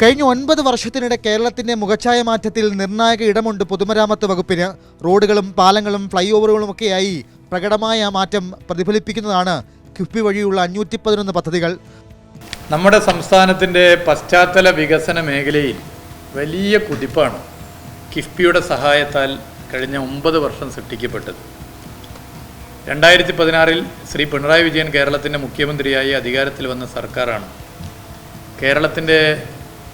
കഴിഞ്ഞ ഒൻപത് വർഷത്തിനിടെ കേരളത്തിന്റെ മുഖച്ഛായ മാറ്റത്തിൽ നിർണായക ഇടമുണ്ട് പൊതുമരാമത്ത് വകുപ്പിന്. റോഡുകളും പാലങ്ങളും ഫ്ലൈ ഓവറുകളുമൊക്കെയായി പ്രകടമായ മാറ്റം പ്രതിഫലിപ്പിക്കുന്നതാണ് കിഫ്ബി വഴിയുള്ള അഞ്ഞൂറ്റി പതിനൊന്ന് പദ്ധതികൾ. നമ്മുടെ സംസ്ഥാനത്തിന്റെ പശ്ചാത്തല വികസന മേഖലയിൽ വലിയ കുതിപ്പാണ് കിഫ്ബിയുടെ സഹായത്താൽ കഴിഞ്ഞ ഒമ്പത് വർഷം സൃഷ്ടിക്കപ്പെട്ടത്. രണ്ടായിരത്തി പതിനാറിൽ ശ്രീ പിണറായി വിജയൻ കേരളത്തിന്റെ മുഖ്യമന്ത്രിയായി അധികാരത്തിൽ വന്ന സർക്കാരാണ്. കേരളത്തിന്റെ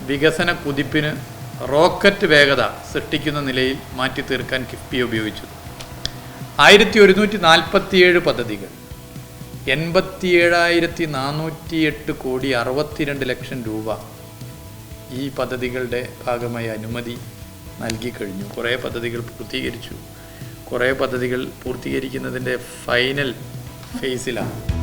വികസന കുതിപ്പിന് റോക്കറ്റ് വേഗത സൃഷ്ടിക്കുന്ന നിലയിൽ മാറ്റി തീർക്കാൻ കിഫ്ബി ഉപയോഗിച്ചു. ആയിരത്തി ഒരുന്നൂറ്റി നാൽപ്പത്തിയേഴ് പദ്ധതികൾ എൺപത്തിയേഴായിരത്തി നാനൂറ്റി എട്ട് കോടി അറുപത്തിരണ്ട് ലക്ഷം രൂപ ഈ പദ്ധതികളുടെ ഭാഗമായി അനുമതി നൽകിക്കഴിഞ്ഞു കുറേ പദ്ധതികൾ പൂർത്തീകരിച്ചു. കുറേ പദ്ധതികൾ പൂർത്തീകരിക്കുന്നതിന്റെ ഫൈനൽ ഫേസിലാണ്.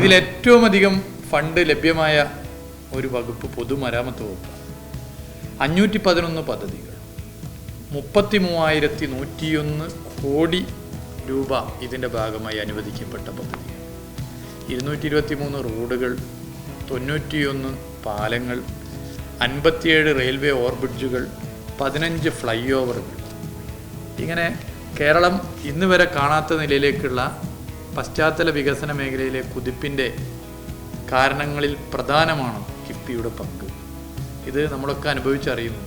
ഇതിൽ ഏറ്റവും അധികം ഫണ്ട് ലഭ്യമായ ഒരു വകുപ്പ് പൊതുമരാമത്ത് വകുപ്പാണ്. അഞ്ഞൂറ്റി പതിനൊന്ന് പദ്ധതികൾ. മുപ്പത്തി മൂവായിരത്തി നൂറ്റിയൊന്ന് കോടി രൂപ ഇതിന്റെ ഭാഗമായി അനുവദിക്കപ്പെട്ട പദ്ധതി ഇരുന്നൂറ്റി ഇരുപത്തി മൂന്ന് റോഡുകൾ തൊണ്ണൂറ്റിയൊന്ന് പാലങ്ങൾ അൻപത്തിയേഴ് റെയിൽവേ ഓവർബ്രിഡ്ജുകൾ പതിനഞ്ച് ഫ്ലൈ ഓവറുകൾ. ഇങ്ങനെ കേരളം ഇന്ന് വരെ കാണാത്ത നിലയിലേക്കുള്ള പശ്ചാത്തല വികസന മേഖലയിലെ കുതിപ്പിന്റെ കാരണങ്ങളിൽ പ്രധാനമാണ് കിഫ്ബിയുടെ പങ്ക്? ഇത് നമ്മളൊക്കെ അനുഭവിച്ചറിയുന്നു.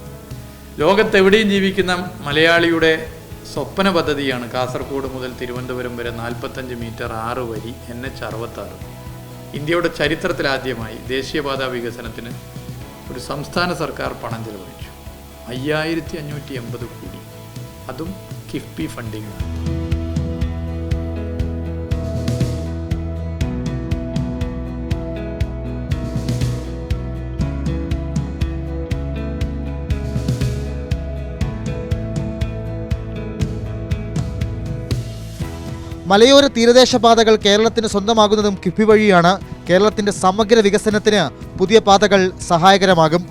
ലോകത്തെവിടെയും ജീവിക്കുന്ന മലയാളിയുടെ സ്വപ്ന പദ്ധതിയാണ് കാസർഗോഡ് മുതൽ തിരുവനന്തപുരം വരെ നാൽപ്പത്തഞ്ച് മീറ്റർ ആറ് വരി എൻ എച്ച് അറുപത്താറ്. ഇന്ത്യയുടെ ചരിത്രത്തിലാദ്യമായി ദേശീയപാത വികസനത്തിന് ഒരു സംസ്ഥാന സർക്കാർ പണം ചെലവഴിച്ചു. അയ്യായിരത്തി അഞ്ഞൂറ്റി എൺപത് കോടി. അതും കിഫ്ബി ഫണ്ടിങ് മലയോര തീരദേശ പാതകൾ കേരളത്തിന് സ്വന്തമാകുന്നതും കിഫ്ബി വഴിയാണ് കേരളത്തിന്റെ സമഗ്ര വികസനത്തിന് പുതിയ പാതകൾ സഹായകരമാകും.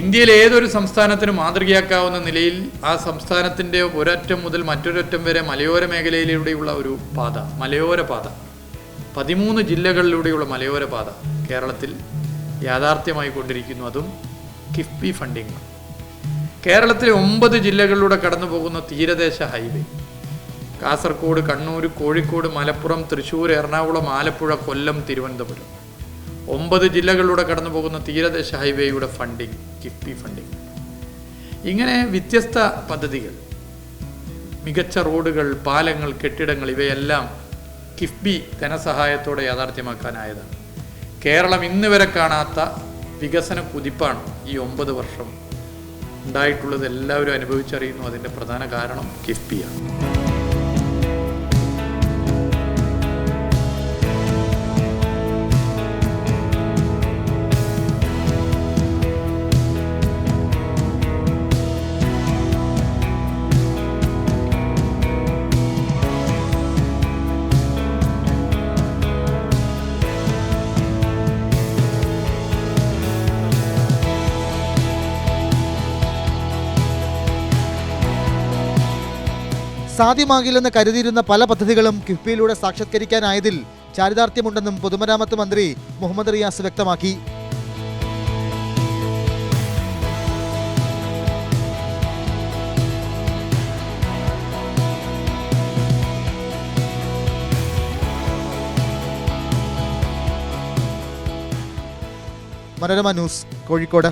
ഇന്ത്യയിലെ ഏതൊരു സംസ്ഥാനത്തിന് മാതൃകയാക്കാവുന്ന നിലയിൽ ആ സംസ്ഥാനത്തിന്റെ ഒരറ്റം മുതൽ മറ്റൊരറ്റം വരെ മലയോര മേഖലയിലൂടെയുള്ള ഒരു പാത മലയോര പാത. പതിമൂന്ന് ജില്ലകളിലൂടെയുള്ള മലയോര പാത കേരളത്തിൽ യാഥാർത്ഥ്യമായി കൊണ്ടിരിക്കുന്നു. അതും കിഫ്ബി ഫണ്ടിങ് കേരളത്തിലെ ഒമ്പത് ജില്ലകളിലൂടെ കടന്നു പോകുന്ന തീരദേശ ഹൈവേ. കാസർഗോഡ് കണ്ണൂർ കോഴിക്കോട് മലപ്പുറം തൃശ്ശൂർ എറണാകുളം ആലപ്പുഴ കൊല്ലം തിരുവനന്തപുരം. ഒമ്പത് ജില്ലകളിലൂടെ കടന്നു പോകുന്ന തീരദേശ ഹൈവേയുടെ ഫണ്ടിങ് കിഫ്ബി ഫണ്ടിങ്. ഇങ്ങനെ വ്യത്യസ്ത പദ്ധതികൾ മികച്ച റോഡുകൾ പാലങ്ങൾ കെട്ടിടങ്ങൾ ഇവയെല്ലാം കിഫ്ബി ധനസഹായത്തോടെ യാഥാർത്ഥ്യമാക്കാനായതാണ്. കേരളം ഇന്ന് വരെ കാണാത്ത വികസന കുതിപ്പാണ് ഈ ഒമ്പത് വർഷം ഉണ്ടായിട്ടുള്ളത്. എല്ലാവരും അനുഭവിച്ചറിയുന്നു അതിന്റെ പ്രധാന കാരണം കിഫ്ബിയാണ്. സാധ്യമാകില്ലെന്ന് കരുതിയിരുന്ന പല പദ്ധതികളും കിഫ്ബിയിലൂടെ സാക്ഷാത്കരിക്കാനായതിൽ ചാരിതാർത്ഥ്യമുണ്ടെന്നും പൊതുമരാമത്ത് മന്ത്രി മുഹമ്മദ് റിയാസ് വ്യക്തമാക്കി. മനോരമ ന്യൂസ് കോഴിക്കോട്.